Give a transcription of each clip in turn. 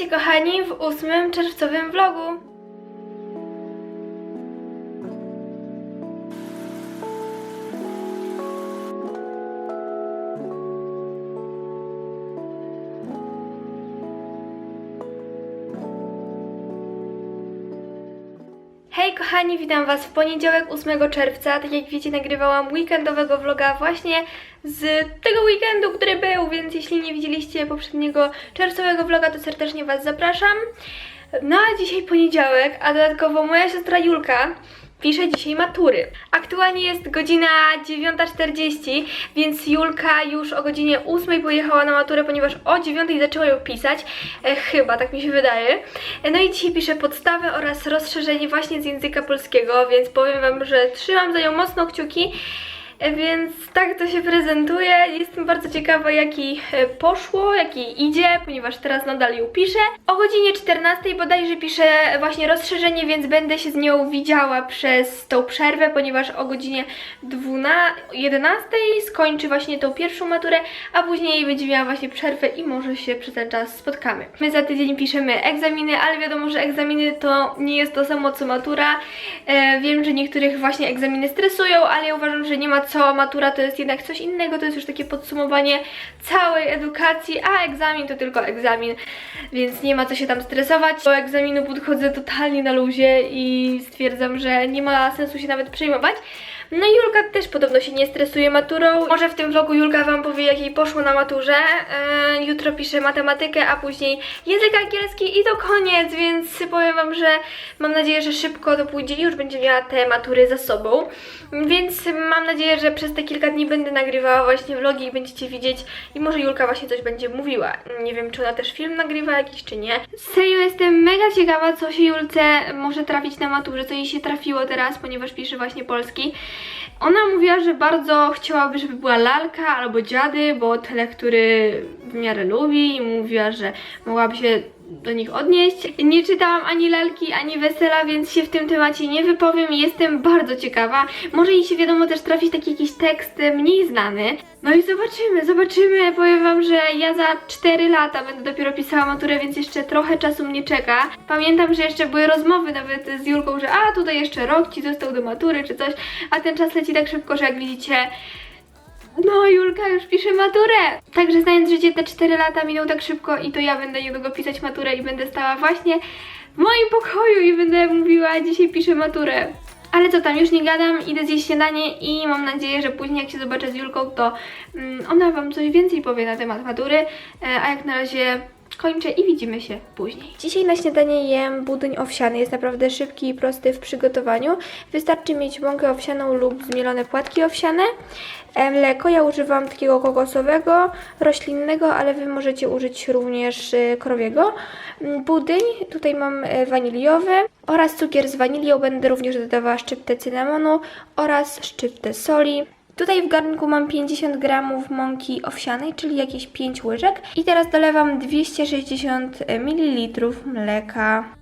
Witajcie kochani w ósmym czerwcowym vlogu. Hej kochani, witam Was w poniedziałek 8 czerwca. Tak jak wiecie, nagrywałam weekendowego vloga właśnie z tego weekendu, który był, więc jeśli nie widzieliście poprzedniego czerwcowego vloga, to serdecznie Was zapraszam. No a dzisiaj poniedziałek, a dodatkowo moja siostra Julka pisze dzisiaj matury. Aktualnie jest godzina 9.40, więc Julka już o godzinie 8 pojechała na maturę, ponieważ o 9 zaczęła ją pisać. E, chyba, tak mi się wydaje. E, no i dzisiaj pisze podstawę oraz rozszerzenie właśnie z języka polskiego, więc powiem Wam, że trzymam za nią mocno kciuki. Więc tak to się prezentuje. Jestem bardzo ciekawa, jaki e, poszło, jaki idzie, ponieważ teraz nadal ją piszę. O godzinie 14 bodajże piszę właśnie rozszerzenie, więc będę się z nią widziała przez tą przerwę, ponieważ o godzinie 12, 11 skończy właśnie tą pierwszą maturę, a później będzie miała właśnie przerwę i może się przez ten czas spotkamy. My za tydzień piszemy egzaminy, ale wiadomo, że egzaminy to nie jest to samo co matura. E, wiem, że niektórych właśnie egzaminy stresują, ale ja uważam, że nie ma co. Matura to jest jednak coś innego, to jest już takie podsumowanie całej edukacji, a egzamin to tylko egzamin, więc nie ma co się tam stresować. Do egzaminu podchodzę totalnie na luzie i stwierdzam, że nie ma sensu się nawet przejmować. No i Julka też podobno się nie stresuje maturą. Może w tym vlogu Julka Wam powie, jak jej poszło na maturze. E, jutro pisze matematykę, a później język angielski i to koniec, więc powiem Wam, że mam nadzieję, że szybko to pójdzie i już będzie miała te matury za sobą. Więc mam nadzieję, że przez te kilka dni będę nagrywała właśnie vlogi i będziecie widzieć i może Julka właśnie coś będzie mówiła. Nie wiem, czy ona też film nagrywa jakiś, czy nie. Serio jestem mega ciekawa, co się Julce może trafić na maturze, co jej się trafiło teraz, ponieważ pisze właśnie polski. Ona mówiła, że bardzo chciałaby, żeby była lalka albo dziady, bo te lektury w miarę lubi i mówiła, że mogłaby się do nich odnieść. Nie czytałam ani lalki, ani wesela, więc się w tym temacie nie wypowiem i jestem bardzo ciekawa. Może jej się wiadomo też trafić taki jakiś tekst mniej znany. No i zobaczymy, zobaczymy. Powiem wam, że ja za 4 lata będę dopiero pisała maturę, więc jeszcze trochę czasu mnie czeka. Pamiętam, że jeszcze były rozmowy nawet z Julką, że a tutaj jeszcze rok ci został do matury czy coś, a ten czas leci tak szybko, że jak widzicie no, Julka już pisze maturę! Także znając życie, te 4 lata miną tak szybko i to ja będę niedługo pisać maturę i będę stała właśnie w moim pokoju i będę mówiła, dzisiaj piszę maturę. Ale co tam, już nie gadam, idę zjeść śniadanie i mam nadzieję, że później jak się zobaczę z Julką, to mm, ona Wam coś więcej powie na temat matury, e, a jak na razie kończę i widzimy się później. Dzisiaj na śniadanie jem budyń owsiany. Jest naprawdę szybki i prosty w przygotowaniu. Wystarczy mieć mąkę owsianą lub zmielone płatki owsiane. E, Mleko ja używam takiego kokosowego, roślinnego, ale Wy możecie użyć również e, krowiego. Mm, Budyń, tutaj mam e, waniliowy oraz cukier z wanilią. Będę również dodawała szczyptę cynamonu oraz szczyptę soli. Tutaj w garnku mam 50 gramów mąki owsianej, czyli jakieś 5 łyżek. I teraz dolewam 260 ml mleka.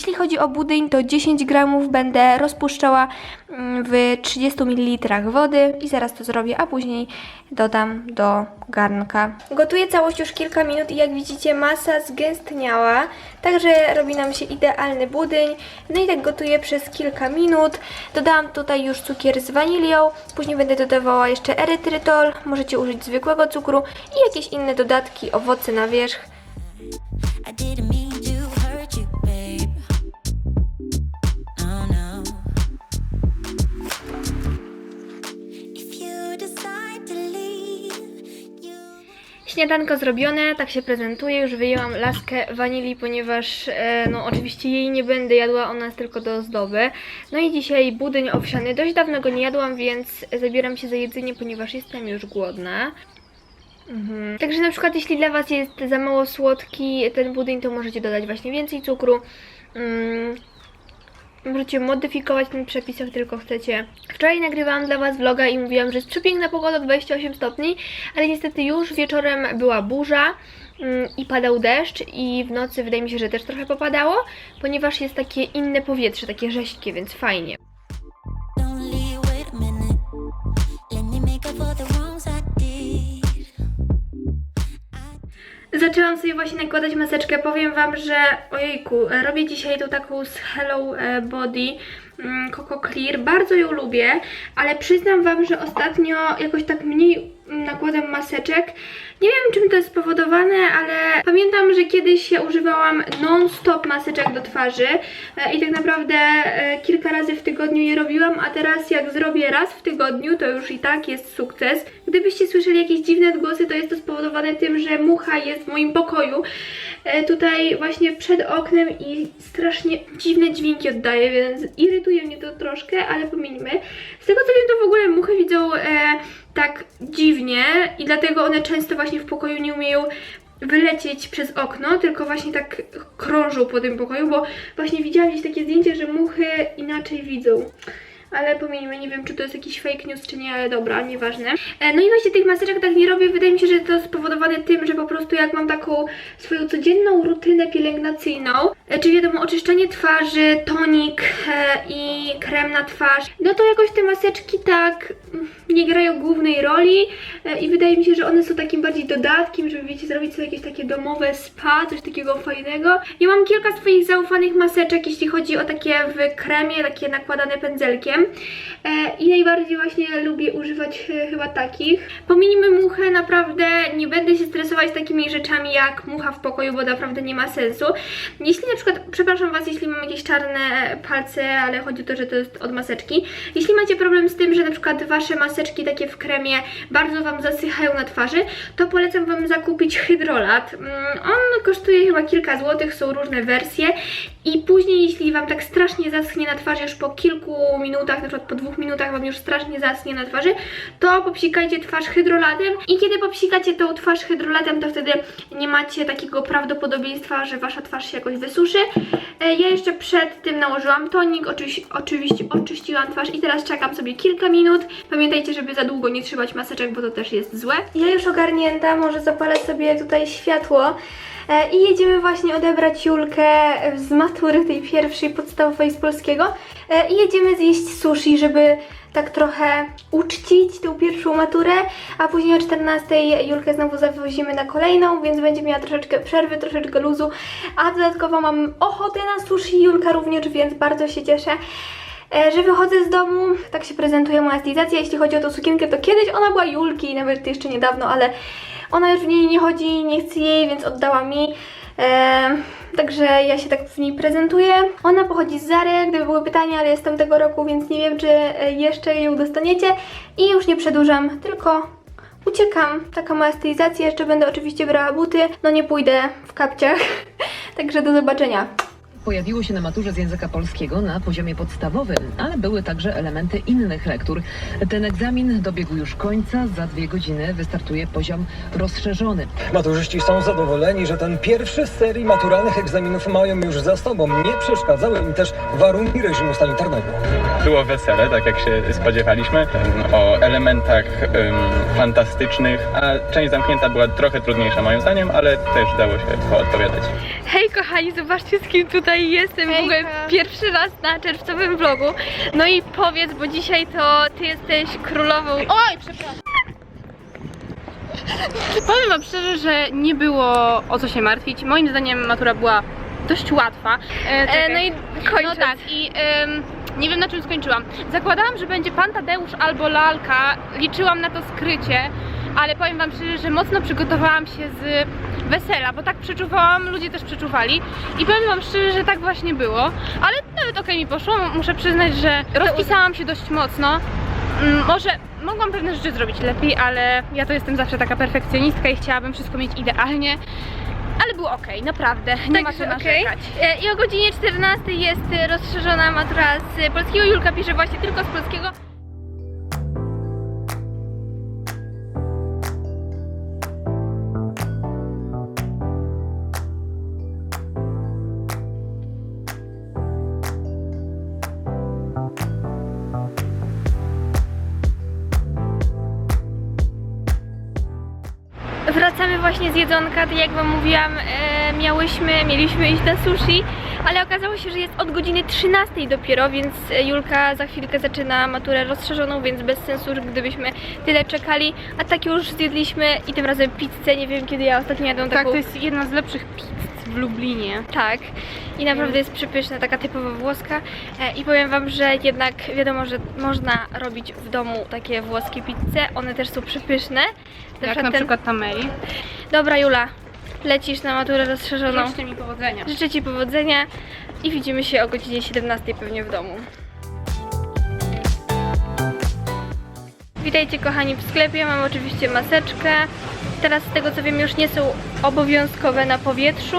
Jeśli chodzi o budyń, to 10 gramów będę rozpuszczała mm, w 30 ml wody i zaraz to zrobię, a później dodam do garnka. Gotuję całość już kilka minut i jak widzicie masa zgęstniała, także robi nam się idealny budyń. No i tak gotuję przez kilka minut. Dodałam tutaj już cukier z wanilią, później będę dodawała jeszcze erytrytol, możecie użyć zwykłego cukru i jakieś inne dodatki, owoce na wierzch. I didn't mean Śniadanko zrobione, tak się prezentuje. Już wyjęłam laskę wanilii, ponieważ e, no oczywiście jej nie będę jadła, ona jest tylko do ozdoby. No i dzisiaj budyń owsiany. Dość dawno go nie jadłam, więc zabieram się za jedzenie, ponieważ jestem już głodna. Mhm. Także na przykład jeśli dla Was jest za mało słodki ten budyń, to możecie dodać właśnie więcej cukru. Mm, Możecie modyfikować ten przepis, jak tylko chcecie. Wczoraj nagrywałam dla Was vloga i mówiłam, że jest przepiękna pogoda, 28 stopni, ale niestety już wieczorem była burza mm, i padał deszcz i w nocy wydaje mi się, że też trochę popadało, ponieważ jest takie inne powietrze, takie rześkie, więc fajnie. Zaczęłam sobie właśnie nakładać maseczkę. Powiem Wam, że ojejku, e, robię dzisiaj tą taką z Hello e, Body mm, Coco Clear. Bardzo ją lubię, ale przyznam Wam, że ostatnio jakoś tak mniej nakładam maseczek. Nie wiem czym to jest spowodowane, ale pamiętam, że kiedyś ja używałam non-stop maseczek do twarzy e, i tak naprawdę e, kilka razy w tygodniu je robiłam, a teraz jak zrobię raz w tygodniu, to już i tak jest sukces. Gdybyście słyszeli jakieś dziwne odgłosy, to jest to spowodowane tym, że mucha jest w moim pokoju. E, tutaj właśnie przed oknem i strasznie dziwne dźwięki oddaje, więc irytuje mnie to troszkę, ale pominijmy. Z tego co wiem, to w ogóle muchy widzą e, tak dziwnie i dlatego one często właśnie w pokoju nie umieją wylecieć przez okno, tylko właśnie tak krążą po tym pokoju, bo właśnie widziałam gdzieś takie zdjęcie, że muchy inaczej widzą. Ale pomijmy, nie wiem czy to jest jakiś fake news czy nie, ale dobra, nieważne. E, No i właśnie tych maseczek tak nie robię, wydaje mi się, że to spowodowane tym, że po prostu jak mam taką swoją codzienną rutynę pielęgnacyjną, e, czy wiadomo, oczyszczenie twarzy, tonik e, i krem na twarz, no to jakoś te maseczki tak mm, nie grają głównej roli i wydaje mi się, że one są takim bardziej dodatkiem, żeby wiecie, zrobić sobie jakieś takie domowe spa, coś takiego fajnego. Ja mam kilka swoich zaufanych maseczek, jeśli chodzi o takie w kremie, takie nakładane pędzelkiem e, i najbardziej właśnie lubię używać e, chyba takich. Pominijmy muchę, naprawdę nie będę się stresować takimi rzeczami jak mucha w pokoju, bo naprawdę nie ma sensu. Jeśli na przykład, przepraszam Was, jeśli mam jakieś czarne palce, ale chodzi o to, że to jest od maseczki. Jeśli macie problem z tym, że na przykład Wasze maseczki takie w kremie bardzo Wam zasychają na twarzy, to polecam Wam zakupić hydrolat. Mm, On kosztuje chyba kilka złotych, są różne wersje i później, jeśli Wam tak strasznie zaschnie na twarzy, już po kilku minutach, na przykład po dwóch minutach Wam już strasznie zaschnie na twarzy, to popsikajcie twarz hydrolatem i kiedy popsikacie tą twarz hydrolatem, to wtedy nie macie takiego prawdopodobieństwa, że Wasza twarz się jakoś wysuszy. E, Ja jeszcze przed tym nałożyłam tonik, oczywiście, oczywiście oczyściłam twarz i teraz czekam sobie kilka minut. Pamiętajcie, żeby za długo nie trzymać maseczek, bo to też jest złe. Ja już ogarnięta, może zapalę sobie tutaj światło. E, I jedziemy właśnie odebrać Julkę z matury tej pierwszej podstawowej z polskiego. E, I jedziemy zjeść sushi, żeby tak trochę uczcić tą pierwszą maturę, a później o 14 Julkę znowu zawozimy na kolejną, więc będzie miała troszeczkę przerwy, troszeczkę luzu, a dodatkowo mam ochotę na sushi, Julka również, więc bardzo się cieszę. E, że wychodzę z domu, tak się prezentuje moja stylizacja. Jeśli chodzi o tą sukienkę, to kiedyś ona była Julki, nawet jeszcze niedawno, ale ona już w niej nie chodzi, nie chce jej, więc oddała mi. E, także ja się tak w niej prezentuję. Ona pochodzi z Zary, gdyby były pytania, ale jestem tego roku, więc nie wiem, czy e, jeszcze ją dostaniecie. I już nie przedłużam, tylko uciekam. Taka moja stylizacja. Jeszcze będę oczywiście brała buty. No nie pójdę w kapciach. także do zobaczenia. Pojawiło się na maturze z języka polskiego na poziomie podstawowym, ale były także elementy innych lektur. Ten egzamin dobiegł już końca, za dwie godziny wystartuje poziom rozszerzony. Maturzyści są zadowoleni, że ten pierwszy z serii maturalnych egzaminów mają już za sobą. Nie przeszkadzały im też warunki reżimu sanitarnego. Było wesele, tak jak się spodziewaliśmy, o elementach ym, fantastycznych, a część zamknięta była trochę trudniejsza moim zdaniem, ale też dało się poodpowiadać. Hej kochani, zobaczcie z kim tutaj jestem. W ogóle pierwszy raz na czerwcowym vlogu. No i powiedz, bo dzisiaj to ty jesteś królową. Oj, przepraszam. Powiem wam szczerze, że nie było o co się martwić. Moim zdaniem matura była dość łatwa. E, E, no i kończąc. No tak, i em, nie wiem na czym skończyłam. Zakładałam, że będzie pan Tadeusz albo lalka. Liczyłam na to skrycie, ale powiem wam szczerze, że mocno przygotowałam się z wesela, bo tak przeczuwałam, ludzie też przeczuwali. I powiem wam szczerze, że tak właśnie było. Ale nawet okej mi poszło. Muszę przyznać, że rozpisałam się dość mocno. Mm, Może mogłam pewne rzeczy zrobić lepiej, ale ja to jestem zawsze taka perfekcjonistka i chciałabym wszystko mieć idealnie. Ale było ok, naprawdę, nie ma co narzekać. E, I o godzinie 14 jest e, rozszerzona matura z polskiego. Julka pisze właśnie tylko z polskiego. Właśnie z jedzonka, tak jak wam mówiłam, e, miałyśmy, mieliśmy iść na sushi, ale okazało się, że jest od godziny 13 dopiero, więc e, Julka za chwilkę zaczyna maturę rozszerzoną, więc bez sensu, gdybyśmy tyle czekali, a tak już zjedliśmy i tym razem pizzę, nie wiem kiedy ja ostatnio jadłam Tak, taką... to jest jedna z lepszych w Lublinie. Tak. I naprawdę jest przepyszna, taka typowo włoska. E, I powiem Wam, że jednak wiadomo, że można robić w domu takie włoskie pizze. One też są przepyszne. Jak na ten- przykład ta Mary. Dobra Jula, lecisz na maturę rozszerzoną. Życzcie mi powodzenia. Życzę Ci powodzenia i widzimy się o godzinie 17 pewnie w domu. Witajcie kochani w sklepie, mam oczywiście maseczkę. Teraz z tego co wiem już nie są obowiązkowe na powietrzu,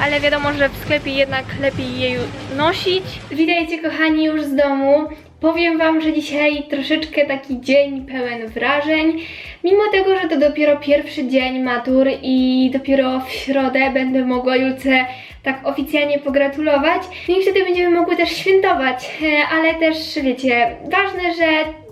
ale wiadomo, że w sklepie jednak lepiej je nosić. Witajcie kochani już z domu. Powiem Wam, że dzisiaj troszeczkę taki dzień pełen wrażeń. Mimo tego, że to dopiero pierwszy dzień matur i dopiero w środę będę mogła Julce tak oficjalnie pogratulować. No i wtedy będziemy mogły też świętować, E, ale też wiecie, ważne, że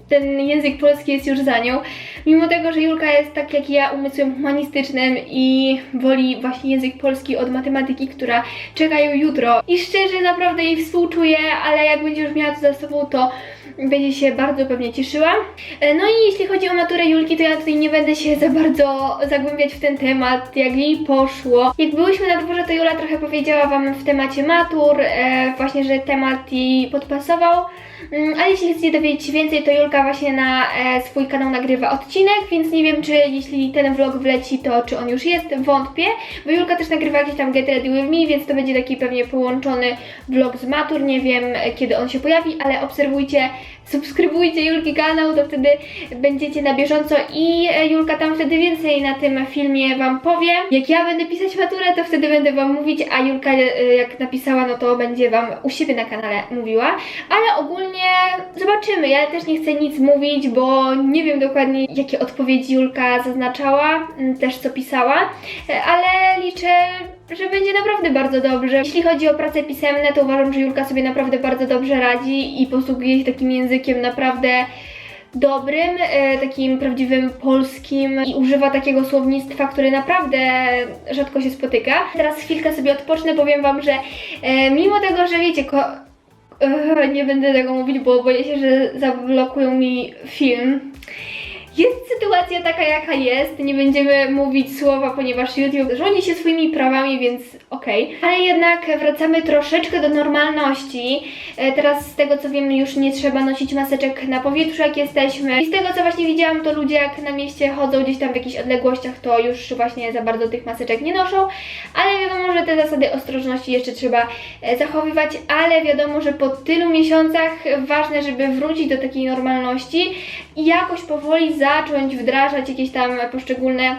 ten język polski jest już za nią. Mimo tego, że Julka jest tak jak ja umysłem humanistycznym i woli właśnie język polski od matematyki, która czeka ją jutro. I szczerze naprawdę jej współczuję, ale jak będzie już miała to za sobą, to będzie się bardzo pewnie cieszyła. E, No i jeśli chodzi o maturę Julki, to ja tutaj nie będę się za bardzo zagłębiać w ten temat, jak jej poszło. Jak byłyśmy na dworze, to Jula trochę powiedziała Wam w temacie matur, e, właśnie, że temat jej podpasował. Mm, Ale jeśli chcecie dowiedzieć się więcej, to Julka właśnie na e, swój kanał nagrywa odcinek, więc nie wiem, czy jeśli ten vlog wleci, to czy on już jest, wątpię, bo Julka też nagrywa jakiś tam Get Ready With Me, więc to będzie taki pewnie połączony vlog z matur, nie wiem kiedy on się pojawi, ale obserwujcie, subskrybujcie Julki kanał, to wtedy będziecie na bieżąco i e, Julka tam wtedy więcej na tym filmie Wam powie. Jak ja będę pisać maturę, to wtedy będę Wam mówić, a Julka e, jak napisała, no to będzie Wam u siebie na kanale mówiła, ale ogólnie zobaczymy. Ja też nie chcę nic mówić, bo nie wiem dokładnie, jakie odpowiedzi Julka zaznaczała, też co pisała, e, ale liczę, że będzie naprawdę bardzo dobrze. Jeśli chodzi o prace pisemne, to uważam, że Julka sobie naprawdę bardzo dobrze radzi i posługuje się takim językiem naprawdę dobrym, e, takim prawdziwym polskim i używa takiego słownictwa, które naprawdę rzadko się spotyka. Teraz chwilkę sobie odpocznę, powiem Wam, że e, mimo tego, że wiecie, nie będę tego mówić, bo boję się, że zablokują mi film. Jest sytuacja taka, jaka jest. Nie będziemy mówić słowa, ponieważ YouTube rządzi się swoimi prawami, więc okej. Ale jednak wracamy troszeczkę do normalności. E, Teraz z tego co wiem, już nie trzeba nosić maseczek na powietrzu, jak jesteśmy. I z tego co właśnie widziałam, to ludzie jak na mieście chodzą gdzieś tam w jakichś odległościach, to już właśnie za bardzo tych maseczek nie noszą. Ale wiadomo, że te zasady ostrożności jeszcze trzeba e, zachowywać, ale wiadomo, że po tylu miesiącach ważne, żeby wrócić do takiej normalności i jakoś powoli zacząć wdrażać jakieś tam poszczególne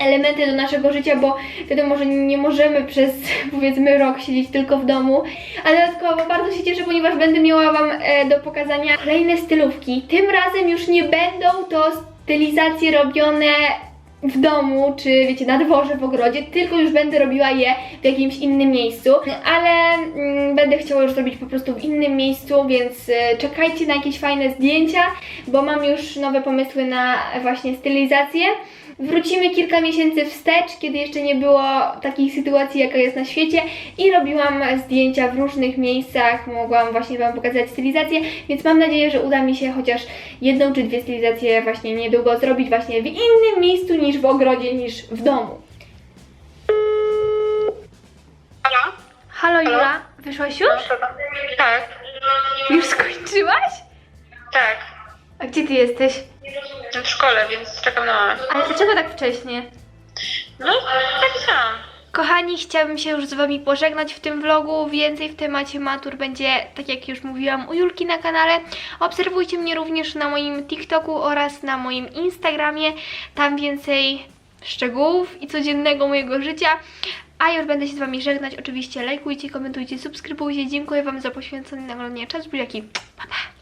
elementy do naszego życia, bo wiadomo, że nie możemy przez powiedzmy rok siedzieć tylko w domu, a dodatkowo bardzo się cieszę, ponieważ będę miała Wam e, do pokazania kolejne stylówki. Tym razem już nie będą to stylizacje robione w domu, czy wiecie, na dworze, w ogrodzie, tylko już będę robiła je w jakimś innym miejscu, ale mm, będę chciała już zrobić po prostu w innym miejscu, więc e, czekajcie na jakieś fajne zdjęcia, bo mam już nowe pomysły na właśnie stylizację. Wrócimy kilka miesięcy wstecz, kiedy jeszcze nie było takiej sytuacji, jaka jest na świecie i robiłam zdjęcia w różnych miejscach, mogłam właśnie Wam pokazać stylizację, więc mam nadzieję, że uda mi się chociaż jedną czy dwie stylizacje właśnie niedługo zrobić właśnie w innym miejscu niż w ogrodzie, niż w domu. Halo? Halo Jula, wyszłaś już? Tak, Już skończyłaś? tak. A gdzie Ty jesteś? W szkole, więc czekam na mamę. Ale dlaczego tak wcześnie? No, tak sam. Kochani, chciałabym się już z Wami pożegnać w tym vlogu. Więcej w temacie matur będzie, tak jak już mówiłam, u Julki na kanale. Obserwujcie mnie również na moim TikToku oraz na moim Instagramie. Tam więcej szczegółów i codziennego mojego życia. A już będę się z Wami żegnać. Oczywiście lajkujcie, komentujcie, subskrybujcie. Dziękuję Wam za poświęcony na oglądanie czas. Buziaki. Pa, pa.